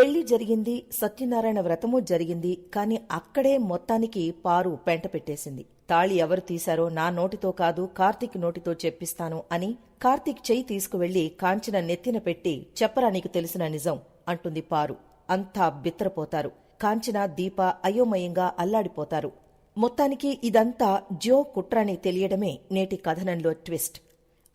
పెళ్ళి జరిగింది సత్యనారాయణ వ్రతము జరిగింది కాని అక్కడే మొత్తానికి పారు పెంట పెట్టేసింది. తాళి ఎవరు తీశారో నా నోటితో కాదు కార్తీక్ నోటితో చెప్పిస్తాను అని కార్తీక్ చెయ్యి తీసుకువెళ్ళి కాంచిన నెత్తిన పెట్టి చెప్పరా నీకు తెలిసిన నిజం అంటుంది పారు. అంతా బిత్తరపోతారు. కాంచిన దీప అయోమయంగా అల్లాడిపోతారు. మొత్తానికి ఇదంతా జో కుట్రని తెలియడమే నేటి కథనంలో ట్విస్ట్.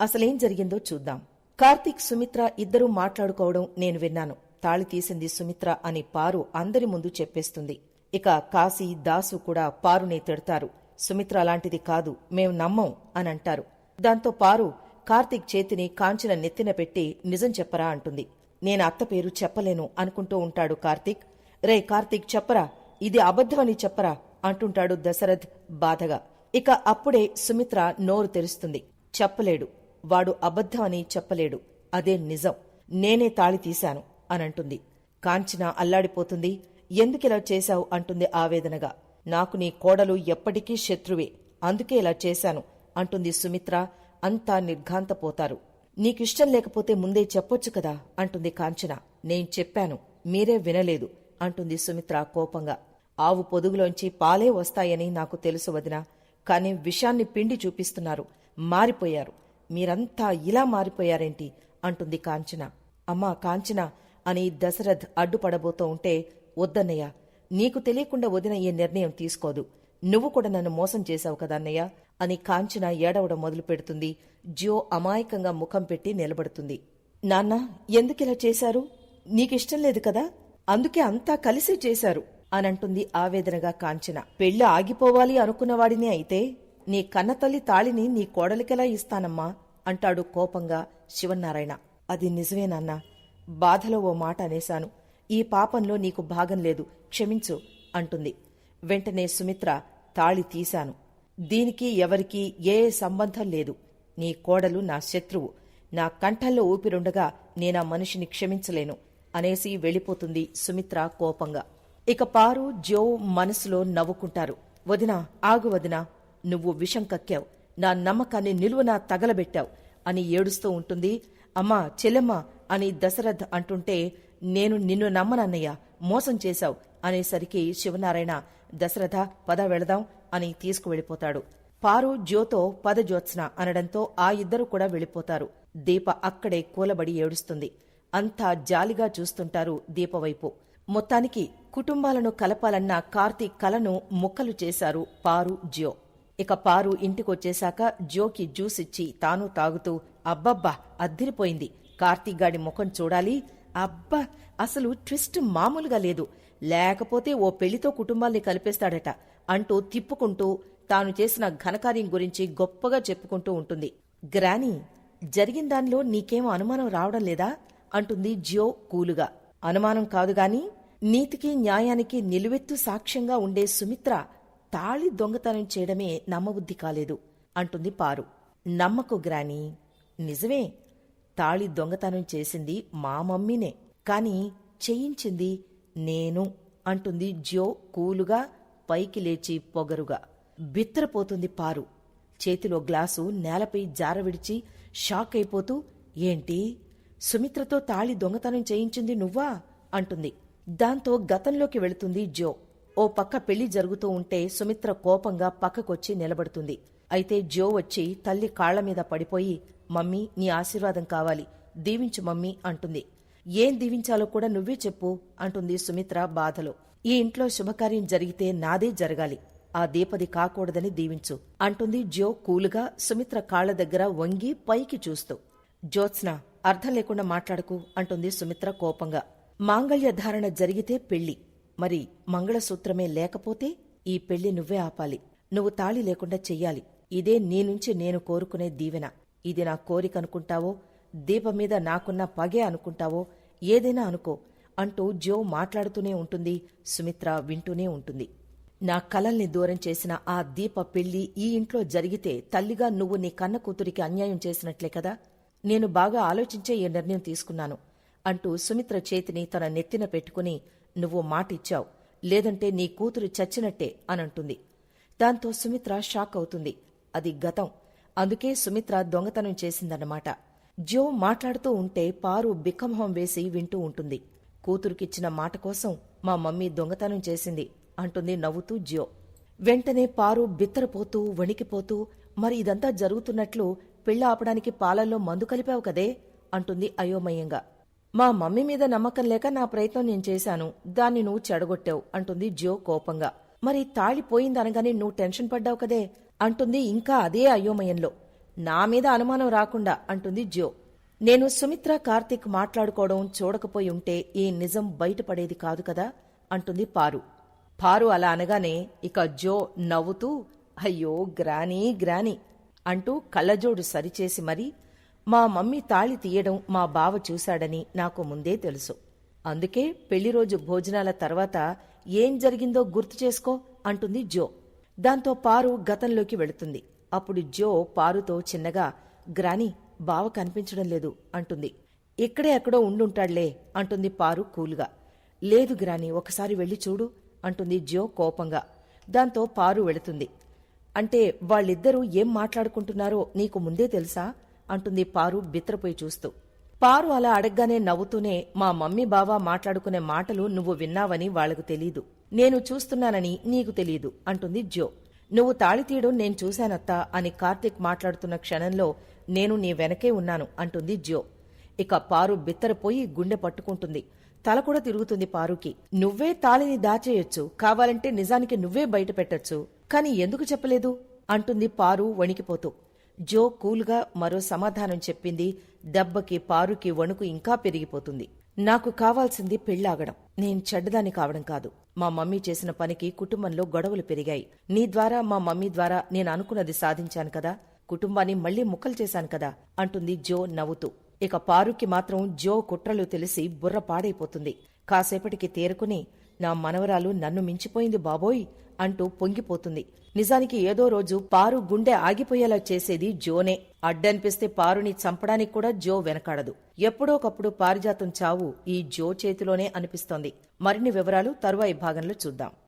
అసలేం జరిగిందో చూద్దాం. కార్తీక్ సుమిత్ర ఇద్దరూ మాట్లాడుకోవడం నేను విన్నాను. తాళి తీసింది సుమిత్ర అని పారు అందరి ముందు చెప్పేస్తుంది. ఇక కాశీ దాసు కూడా పారునే తిడతారు. సుమిత్ర అలాంటిది కాదు మేం నమ్మం అని అంటారు దాంతో పారు కార్తీక్ చేతిని కాంచిన నెత్తిన పెట్టి నిజం చెప్పరా అంటుంది. నేను అత్త పేరు చెప్పలేను అనుకుంటూ ఉంటాడు కార్తీక్. రే కార్తీక్ చెప్పరా? ఇది అబద్ధమని చెప్పరా? అంటుంటాడు దశరథ్ బాధగా. ఇక అప్పుడే సుమిత్ర నోరు తెరుస్తుంది. చెప్పలేడు. వాడు అబద్ధమని చెప్పలేడు. అదే నిజం. నేనే తాళి తీశాను. అనంటుంది. కాంచన అల్లాడిపోతుంది. ఎందుకిలా చేశావు? అంటుంది ఆవేదనగా. నాకు నీ కోడలు ఎప్పటికీ శత్రువే. అందుకే ఇలా చేశాను అంటుంది సుమిత్ర. అంతా నిర్ఘాంతపోతారు. నీకిష్టం లేకపోతే ముందే చెప్పొచ్చు కదా అంటుంది కాంచన. నేను చెప్పాను. మీరే వినలేదు అంటుంది సుమిత్ర కోపంగా. ఆవు పొదుగులోంచి పాలే వస్తాయని నాకు తెలుసు వదినా. కాని విషాన్ని పిండి చూపిస్తున్నారు. మారిపోయారు. మీరంతా ఇలా మారిపోయారేంటి? అంటుంది కాంచన. అమ్మా కాంచన అని దశరథ్ అడ్డుపడబోతూ ఉంటే వద్దన్నయ్య నీకు తెలియకుండా వదిన ఈ నిర్ణయం తీసుకోదు. నువ్వు కూడా నన్ను మోసం చేశావు కదా అన్నయ్య అని కాంచన ఏడవడం మొదలు పెడుతుంది జియో అమాయకంగా ముఖం పెట్టి నిలబడుతుంది. నాన్న ఎందుకిలా చేశారు? నీకిష్టం లేదు కదా? అందుకే అంతా కలిసి చేశారు అనంటుంది ఆవేదనగా కాంచన. పెళ్ళి ఆగిపోవాలి అనుకున్నవాడినే అయితే నీ కన్నతల్లి తాళిని నీ కోడలికెలా ఇస్తానమ్మా అంటాడు కోపంగా శివన్నారాయణ. అది నిజమేనన్నా బాధలో ఓ మాట అనేశాను. ఈ పాపంలో నీకు భాగం లేదు క్షమించు అంటుంది. వెంటనే సుమిత్ర తాళి తీశాను. దీనికి ఎవరికీ ఏ సంబంధం లేదు. నీ కోడలు నా శత్రువు. నా కంఠంలో ఊపిరుండగా నేనా మనిషిని క్షమించలేను అనేసి వెళ్ళిపోతుంది సుమిత్ర కోపంగా. ఇక పారు జో మనసులో నవ్వుకుంటారు. వదినా ఆగు వదినా నువ్వు విషం కక్కావు. నా నమ్మకాన్ని నిలువునా తగలబెట్టావు అని ఏడుస్తూ ఉంటుంది. అమ్మా చెల్లెమ్మా అని దశరథ్ అంటుంటే నేను నిన్ను నమ్మనన్నయ్య మోసం చేశావు అనేసరికి శివనారాయణ దశరథ పద వెళదాం అని తీసుకువెళ్ళిపోతాడు. పారు జ్యోతో పద జ్యోత్స్న అనడంతో ఆ ఇద్దరు కూడా వెళ్ళిపోతారు. దీప అక్కడే కూలబడి ఏడుస్తుంది. అంతా జాలిగా చూస్తుంటారు దీపవైపు. మొత్తానికి కుటుంబాలను కలపాలన్న కార్తీక్ కలను ముక్కలు చేశారు పారు జ్యో. ఇక పారు ఇంటికొచ్చేశాక జోకి జ్యూస్ ఇచ్చి తాను తాగుతూ అబ్బబ్బా అద్దిరిపోయింది. కార్తీక్ గాడి ముఖం చూడాలి. అబ్బా అసలు ట్విస్ట్ మామూలుగా లేదు. లేకపోతే ఓ పెళ్ళితో కుటుంబాల్ని కలిపేస్తాడట. అంటూ తిప్పుకుంటూ తాను చేసిన ఘనకార్యం గురించి గొప్పగా చెప్పుకుంటూ ఉంటుంది. గ్రానీ జరిగిన దానిలో నీకేమో అనుమానం రావడం లేదా? అంటుంది జియో కూలుగా. అనుమానం కాదుగాని నీతికి న్యాయానికి నిలువెత్తు సాక్ష్యంగా ఉండే సుమిత్ర తాళి దొంగతనం చేయడమే నమ్మబుద్ధి కాలేదు అంటుంది పారు. నమ్మకు గ్రాని నిజమే తాళి దొంగతనం చేసింది మా మమ్మీనే కాని చేయించింది నేను అంటుంది జ్యో కూలుగా పైకి లేచి పొగరుగా. బిత్తరపోతుంది పారు. చేతిలో గ్లాసు నేలపై జారవిడిచి షాక్ అయిపోతూ ఏంటి? సుమిత్రతో తాళి దొంగతనం చేయించింది నువ్వా? అంటుంది. దాంతో గతంలోకి వెళుతుంది జో ఓ పక్క పెళ్ళి జరుగుతూ ఉంటే సుమిత్ర కోపంగా పక్కకొచ్చి నిలబడుతుంది. అయితే జో వచ్చి తల్లి కాళ్ళ మీద పడిపోయి మమ్మీ నీ ఆశీర్వాదం కావాలి. దీవించు మమ్మీ అంటుంది. ఏం దీవించాలో కూడా నువ్వే చెప్పు అంటుంది సుమిత్ర బాధలో. ఈ ఇంట్లో శుభకార్యం జరిగితే నాదే జరగాలి. ఆ దీపది కాకూడదని దీవించు అంటుంది జో కూలుగా సుమిత్ర కాళ్ళ దగ్గర వంగి పైకి చూస్తూ. జ్యోత్స్న అర్థం లేకుండా మాట్లాడకు అంటుంది సుమిత్ర కోపంగా. మాంగళ్య ధారణ జరిగితే పెళ్ళి. మరి మంగళసూత్రమే లేకపోతే ఈ పెళ్ళి నువ్వే ఆపాలి. నువ్వు తాళి లేకుండా చెయ్యాలి. ఇదే నీ నుంచి నేను కోరుకునే దీవెన. ఇది నా కోరిక అనుకుంటావో దీపం మీద నాకున్న పగే అనుకుంటావో ఏదైనా అనుకో అంటూ జో మాట్లాడుతూనే ఉంటుంది సుమిత్ర వింటూనే ఉంటుంది. నా కలల్ని దూరం చేసిన ఆ దీప పెళ్ళి ఈ ఇంట్లో జరిగితే తల్లిగా నువ్వు నీ కన్న కూతురికి అన్యాయం చేసినట్లే కదా? నేను బాగా ఆలోచించే ఈ నిర్ణయం తీసుకున్నాను అంటూ సుమిత్ర చేతిని తన నెత్తిన పెట్టుకుని నువ్వు మాటిచ్చావు లేదంటే నీ కూతురు చచ్చినట్టే అనంటుంది. దాంతో సుమిత్ర షాక్ అవుతుంది. అది గతం. అందుకే సుమిత్ర దొంగతనం చేసిందన్నమాట. జో మాట్లాడుతూ ఉంటే పారు బిక్కమొహం వేసి వింటూ ఉంటుంది. కూతురుకిచ్చిన మాట కోసం మా మమ్మీ దొంగతనం చేసింది అంటుంది నవ్వుతూ జియో. వెంటనే పారు బిత్తరపోతూ వణికిపోతూ మరి ఇదంతా జరుగుతున్నట్లు పిల్ల ఆపడానికి పాలల్లో మందు కలిపావు కదే అంటుంది అయోమయంగా. మా మమ్మీ మీద నమ్మకం లేక నా ప్రయత్నం నేను చేశాను. దాన్ని నువ్వు చెడగొట్టావు అంటుంది జో కోపంగా. మరి తాళిపోయిందనగానే నువ్వు టెన్షన్ పడ్డావు కదే? అంటుంది ఇంకా అదే అయోమయంలో. నా మీద అనుమానం రాకుండా అంటుంది జో నేను సుమిత్ర కార్తీక్ మాట్లాడుకోవడం చూడకపోయి ఉంటే ఈ నిజం బయటపడేది కాదు కదా? అంటుంది పారు. పారు అలా అనగానే ఇక జో నవ్వుతూ అయ్యో గ్రానీ గ్రానీ అంటూ కళ్ళజోడు సరిచేసి మరీ మా మమ్మీ తాళి తీయడం మా బావ చూశాడని నాకు ముందే తెలుసు. అందుకే పెళ్ళి రోజు భోజనాల తర్వాత ఏం జరిగిందో గుర్తు చేసుకో అంటుంది జో. దాంతో పారు గతంలోకి వెళుతుంది. అప్పుడు జో పారుతో చిన్నగా గ్రాని బావ కనిపించడం లేదు అంటుంది. ఇక్కడే ఎక్కడో ఉండుంటాడులే అంటుంది పారు కూలుగా. లేదు గ్రాని ఒకసారి వెళ్ళి చూడు అంటుంది జో కోపంగా. దాంతో పారు వెళుతుంది. అంటే వాళ్ళిద్దరూ ఏం మాట్లాడుకుంటున్నారో నీకు ముందే తెలుసా? అంటుంది పారు బిత్రపోయి చూస్తూ. పారు అలా అడగ్గానే నవ్వుతూనే మా మమ్మీ బావ మాట్లాడుకునే మాటలు నువ్వు విన్నావని వాళ్ళకు తెలీదు. నేను చూస్తున్నానని నీకు తెలీదు అంటుంది జో నువ్వు తాళితీయడం నేను చూశానత్తా అని కార్తిక్ మాట్లాడుతున్న క్షణంలో నేను నీ వెనకే ఉన్నాను అంటుంది జో ఇక పారు బిత్తరపోయి గుండె పట్టుకుంటుంది. తల కూడా తిరుగుతుంది పారుకి. నువ్వే తాళిని దాచేయొచ్చు కావాలంటే నిజానికి నువ్వే బయట పెట్టొచ్చు కాని ఎందుకు చెప్పలేదు? అంటుంది పారు వణికిపోతూ. జో కూల్గా మరో సమాధానం చెప్పింది దెబ్బకి పారుకి వణుకు ఇంకా పెరిగిపోతుంది. నాకు కావాల్సింది పెళ్ళాగడం నేను చెడ్డదాని కావడం కాదు. మా మమ్మీ చేసిన పనికి కుటుంబంలో గొడవలు పెరిగాయి. నీ ద్వారా మా మమ్మీ ద్వారా నేను అనుకున్నది సాధించాను కదా. కుటుంబాన్ని మళ్ళీ ముక్కలు చేశాను కదా అంటుంది జో నవ్వుతూ. ఇక పారుకి మాత్రం జో కుట్రలు తెలిసి బుర్ర పాడైపోతుంది. కాసేపటికి తేరుకుని నా మనవరాలు నన్ను మించిపోయింది బాబోయ్ అంటూ పొంగిపోతుంది. నిజానికి ఏదో రోజు పారు గుండె ఆగిపోయేలా చేసేది జోనే. అడ్డనిపిస్తే పారుని చంపడానికి కూడా జో వెనకాడదు. ఎప్పుడోకప్పుడు పారిజాతం చావు ఈ జో చేతిలోనే అనిపిస్తోంది. మరిన్ని వివరాలు తరువాయి భాగంలో చూద్దాం.